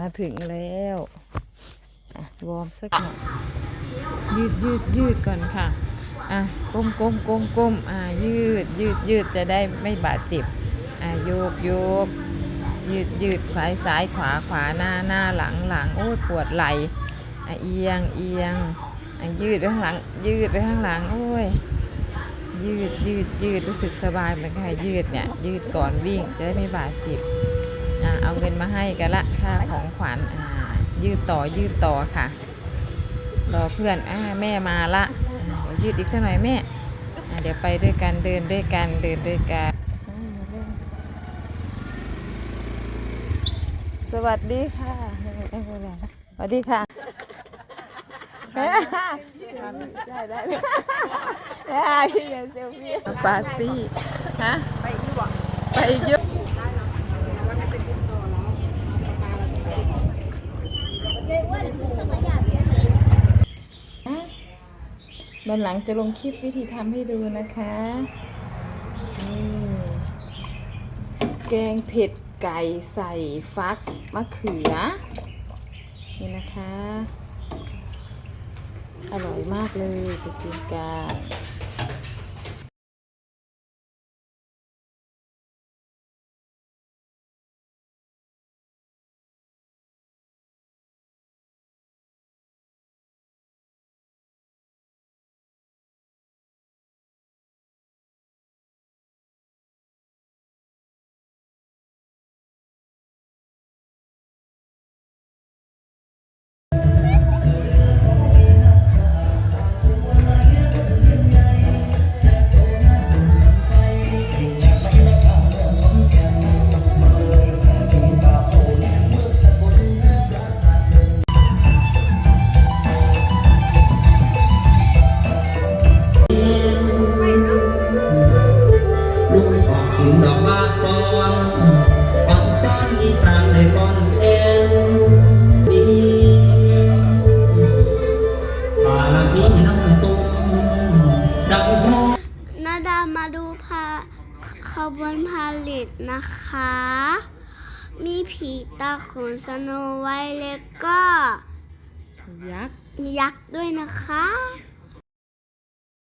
มาถึงแล้ววอร์มสักหน่อยยืดยืดยืดก่อนค่ะอะก้มก้มก้มก้มอะยืดยืดยืดจะได้ไม่บาดเจ็บอะโยกโยกยืดยืดซ้ายซ้ายขวาขวาหน้าหน้าหลังหลังโอ้ยปวดไหล่อะเอียงเอียงอะยืดไปข้างหลัง ยืดไปข้างหลังโอ้ยยืดยืดยืดรู้สึกสบายเหมือนกันค่ะยืดเนี่ยยืดก่อนวิ่งจะได้ไม่บาดเจ็บ เอาเงินมาให้กันละค่าของขวัญยืดต่อยืดต่อค่ะ รอเพื่อนอแม่มาละยืดอีกสักหน่อยแม่เดี๋ยวไปด้วยกันเดินด้วยกันเดินด้วยกันสวัสดีค่ะสวัสดีค่ะได้ได้ได้เซลฟี่ปาร์ตี้ฮะไปอีกไปอีกเยอะ วันหลังจะลงคลิปวิธีทำให้ดูนะคะนี่แกงเผ็ดไก่ใส่ฟักมะเขือ นี่นะคะ อร่อยมากเลยไปกินกัน นดาดามาดูพาขบวนพาลิตนะคะ มีผีตาขนสโนไวท์แล้วก็ ยักษ์ ยักษ์ด้วยนะคะ